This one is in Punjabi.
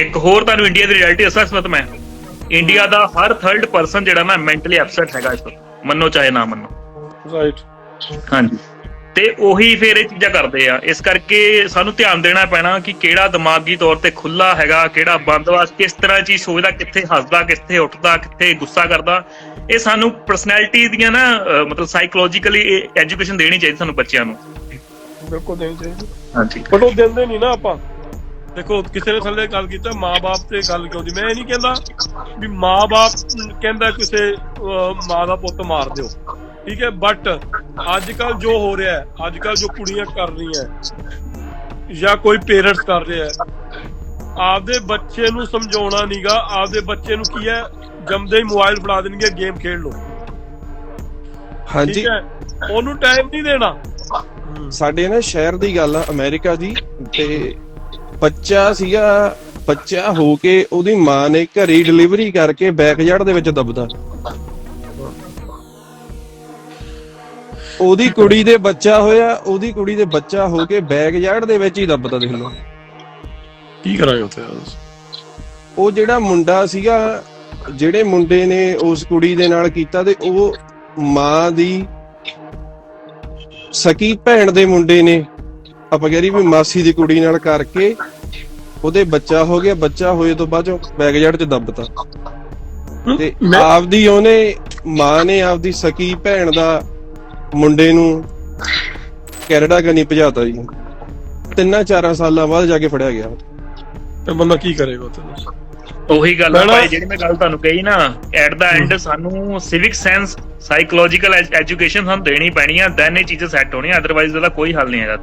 ਇੱਕ ਹੋਰ ਤੁਹਾਨੂੰ ਇੰਡੀਆ ਦੀ ਰਿਐਲਿਟੀ ਅਸੈਸਮੈਂਟ ਮੈਂ। ਇੰਡੀਆ ਦਾ ਹਰ ਥਰਡ ਪਰਸਨ ਜਿਹੜਾ ਨਾ ਮੈਂਟਲੀ ਅਪਸੈਟ ਹੈਗਾ ਇਸ ਵਕਤ ਮੰਨੋ ਚਾਹੇ ਨਾ ਮੰਨੋ। ਰਾਈਟ ਹਾਂਜੀ। ਤੇ ਉਹੀ ਫਿਰ ਇਹ ਚੀਜ਼ਾਂ ਕਰਦੇ ਆ। ਇਸ ਕਰਕੇ ਸਾਨੂੰ ਧਿਆਨ ਦੇਣਾ ਪੈਣਾ ਕਿ ਕਿਹੜਾ ਦਿਮਾਗੀ ਤੌਰ ਤੇ ਖੁੱਲਾ ਹੈਗਾ ਕਿਹੜਾ ਬੰਦ ਵਾ ਕਿਸ ਤਰ੍ਹਾਂ ਚੀਜ਼ ਸੋਚਦਾ ਕਿੱਥੇ ਹੱਸਦਾ ਕਿੱਥੇ ਉੱਠਦਾ ਕਿੱਥੇ ਗੁੱਸਾ ਕਰਦਾ। ਇਹ ਸਾਨੂੰ ਪਰਸਨੈਲਿਟੀ ਦੀਆਂ ਨਾ ਮਤਲਬ ਸਾਈਕੋਲੋਜੀਕਲੀ ਐਜੂਕੇਸ਼ਨ ਦੇਣੀ ਚਾਹੀਦੀ ਸਾਨੂੰ ਬੱਚਿਆਂ ਨੂੰ। ਬਿਲਕੁਲ ਦੇਣੀ ਚਾਹੀਦੀ। ਹਾਂਜੀ। ਬਟ ਉਹ ਦਿੰਦੇ ਨਹੀਂ ਨਾ ਆਪਾਂ। ਦੇਖੋ ਕਿਸੇ ਨੇ ਥੱਲੇ ਗੱਲ ਕੀਤਾ ਮਾਂ-ਬਾਪ ਤੇ ਗੱਲ ਕਿਉਂ ਦੀ ਮੈਂ ਇਹ ਨਹੀਂ ਕਹਿੰਦਾ ਵੀ ਮਾਂ-ਬਾਪ ਕਹਿੰਦਾ ਕਿਸੇ ਮਾਂ ਦਾ ਪੁੱਤ ਮਾਰ ਦਿਓ। ਠੀਕ ਹੈ? ਬਟ ਅੱਜ ਕੱਲ ਜੋ ਹੋ ਰਿਹਾ ਹੈ ਅੱਜ ਕੱਲ ਜੋ ਕੁੜੀਆਂ ਕਰ ਰਹੀਆਂ ਜਾਂ ਕੋਈ ਪੇਰੈਂਟਸ ਕਰ ਰਿਹਾ ਹੈ ਆਪਦੇ ਬੱਚੇ ਨੂੰ ਸਮਝਾਉਣਾ ਨਹੀਂਗਾ ਆਪਦੇ ਬੱਚੇ ਨੂੰ ਕੀ ਹੈ? ਜੰਮਦੇ ਹੀ ਮੋਬਾਈਲ ਫੜਾ ਦੇਣਗੇ ਗੇਮ ਖੇਡ ਲਓ। ਹਾਂਜੀ। ਉਹਨੂੰ ਟਾਈਮ ਨਹੀਂ ਦੇਣਾ। ਸਾਡੇ ਨਾ ਸ਼ਹਿਰ ਦੀ ਗੱਲ ਆ ਅਮਰੀਕਾ ਦੀ ਤੇ ਬੱਚਾ ਸੀਗਾ ਬੱਚਾ ਹੋ ਕੇ ਉਹਦੀ ਮਾਂ ਨੇ ਘਰੇ ਡਿਲੀਵਰੀ ਕਰਕੇ ਬੈਕਯਾਰਡ ਦੇ ਵਿੱਚ ਦਬਦਾ ਉਹਦੀ ਕੁੜੀ ਦੇ ਬੱਚਾ ਹੋਇਆ ਉਹਦੀ ਕੁੜੀ ਦੇ ਬੱਚਾ ਹੋ ਕੇ ਬੈਕਯਾਰਡ ਦੇ ਵਿੱਚ ਹੀ ਦਬਦਾ ਦੇਖ ਲਓ। ਕੀ ਕਰਾਂਗੇ ਉੱਥੇ? ਉਹ ਜਿਹੜਾ ਮੁੰਡਾ ਸੀਗਾ ਜਿਹੜੇ ਮੁੰਡੇ ਨੇ ਉਸ ਕੁੜੀ ਦੇ ਨਾਲ ਕੀਤਾ ਤੇ ਉਹ ਮਾਂ ਦੀ ਸਕੀ ਭੈਣ ਦੇ ਮੁੰਡੇ ਨੇ। ਆਪਾਂ ਕਹਿ ਰਹੀ ਵੀ ਮਾਸੀ ਦੀ ਕੁੜੀ ਨਾਲ ਕਰਕੇ ਉਹਦੇ ਬੱਚਾ ਹੋ ਗਿਆ ਬੱਚਾ ਹੋਏ ਤੋਂ ਬਾਅਦ ਬੈਕਯਾਰਡ 'ਚ ਦੱਬਤਾ। ਤੇ ਆਪਦੀ ਉਹਨੇ ਮਾਂ ਨੇ ਆਪਦੀ ਸਕੀ ਭੈਣ ਦਾ ਮੁੰਡੇ ਨੂੰ ਕੈਨੇਡਾ ਕਨੀ ਭਜਾਤਾ ਜੀ। ਤਿੰਨਾਂ ਚਾਰਾਂ ਸਾਲਾਂ ਬਾਅਦ ਜਾ ਕੇ ਫੜਿਆ ਗਿਆ। ਤੇ ਬੰਦਾ ਕੀ ਕਰੇਗਾ ਉੱਥੇ? ਉਹੀ ਗੱਲ ਆ ਮੈਡਮ- ਭਾਈ ਜਿਹੜੀ ਮੈਂ ਗੱਲ ਤੁਹਾਨੂੰ ਕਹੀ ਨਾ ਐਟ ਦਾ ਐਂਡ ਸਾਨੂੰ ਸਿਵਿਕ ਸੈਂਸ ਸਾਈਕੋਲੋਜੀਕਲ ਐਜੂਕੇਸ਼ਨ ਸਾਨੂੰ ਦੇਣੀ ਪੈਣੀ ਆ ਦੈਨ ਇਹ ਚੀਜ਼ਾਂ ਸੈੱਟ ਹੋਣੀਆਂ ਅਦਰਵਾਈਜ਼ ਇਹਦਾ ਕੋਈ ਹੱਲ ਨਹੀਂ ਹੈਗਾ।